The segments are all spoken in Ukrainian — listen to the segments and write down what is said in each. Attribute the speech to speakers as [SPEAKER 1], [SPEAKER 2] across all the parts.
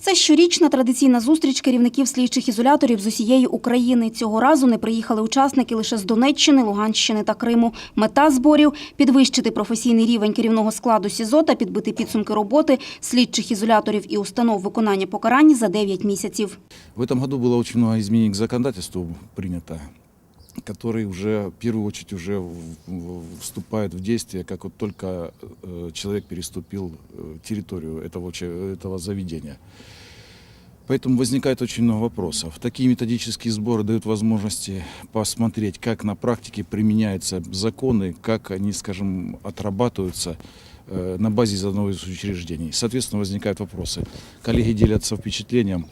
[SPEAKER 1] Це щорічна традиційна зустріч керівників слідчих ізоляторів з усієї України. Цього разу не приїхали учасники лише з Донеччини, Луганщини та Криму. Мета зборів підвищити професійний рівень керівного складу СІЗО та підбити підсумки роботи слідчих ізоляторів і установ виконання покарань за 9 місяців.
[SPEAKER 2] В этом году было очень много изменений к законодательству принято, которые уже, в первую очередь, уже в- в- действие, как вот только э, человек переступил э, территорию этого, этого заведения. Поэтому возникает очень много вопросов. Такие методические сборы дают возможности посмотреть, как на практике применяются законы, как они, скажем, отрабатываются э, на базе одного из учреждений. Соответственно, возникают вопросы. Коллеги делятся впечатлением.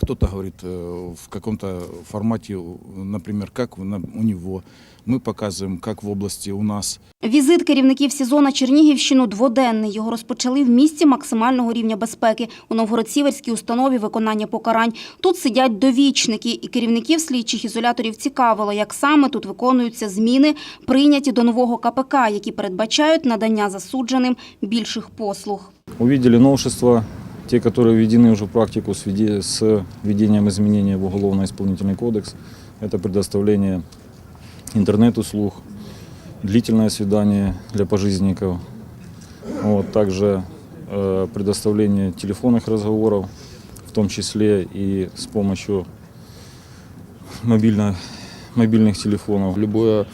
[SPEAKER 2] Кто-то говорит э, в каком-то формате, у- например, как на- у него. Мы показываем, как в области у нас.
[SPEAKER 1] Візит керівників СІЗО на Чернігівщину дводенний. Його розпочали в місті максимального рівня безпеки у Новгород-Сіверській установі виконання покарань. Тут сидять довічники, і керівників слідчих ізоляторів цікавило, як саме тут виконуються зміни, прийняті до нового КПК, які передбачають надання засудженим більших послуг.
[SPEAKER 3] Увидели новшества, те, которые введены уже в практику с, введе- с введением изменений в Уголовно-исполнительный кодекс. Это предоставление интернет-услуг, длительное свидание для пожизненников, вот, также э, предоставление телефонных разговоров, в том числе и с помощью мобильно, мобильных телефонов.
[SPEAKER 4] Любое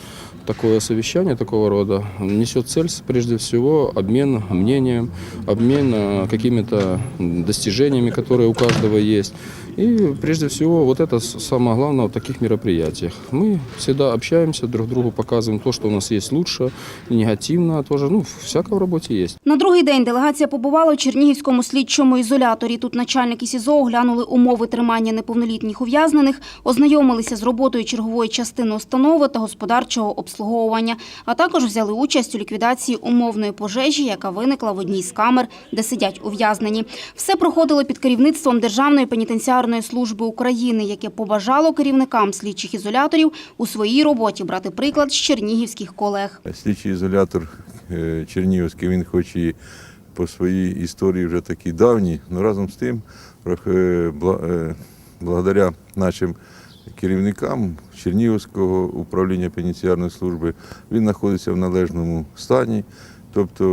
[SPEAKER 4] такое совещание такого рода несет цель, прежде всего, обмен мнением, обмен э, какими-то достижениями, которые у каждого есть. И прежде всего, вот это с- самое главное в таких мероприятиях. Мы всегда общаемся, друг другу показываем то, что у нас есть лучше, негативно тоже. Ну, всякое в работе есть.
[SPEAKER 1] На другий день делегація побувала у Чернігівському слідчому ізоляторі. Тут начальники СІЗО оглянули умови тримання неповнолітніх ув'язнених, ознайомилися з роботою чергової частини установи та господарчого обслуговування, а також взяли участь у ліквідації умовної пожежі, яка виникла в одній з камер, де сидять ув'язнені. Все проходило під керівництвом Державної пенітенціарної служби України, яке побажало керівникам слідчих ізоляторів у своїй роботі брати приклад з чернігівських колег.
[SPEAKER 5] Слідчий ізолятор е, Чернігівський, він хоч і по своїй історії вже такий давній, але разом з тим, е, е, благодаря нашим керівникам Чернігівського управління пенітенціарної служби, він знаходиться в належному стані. Тобто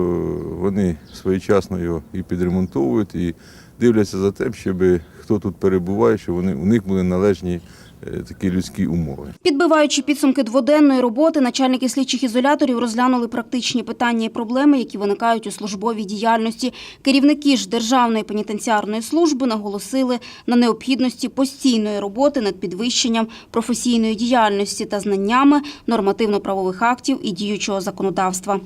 [SPEAKER 5] вони своєчасно його і підремонтовують, і дивляться за тим, щоб хто тут перебуває, щоб вони, у них були належні е, такі людські умови.
[SPEAKER 1] Підбиваючи підсумки дводенної роботи, начальники слідчих ізоляторів розглянули практичні питання і проблеми, які виникають у службовій діяльності. Керівники ж Державної пенітенціарної служби наголосили на необхідності постійної роботи над підвищенням професійної діяльності та знаннями нормативно-правових актів і діючого законодавства.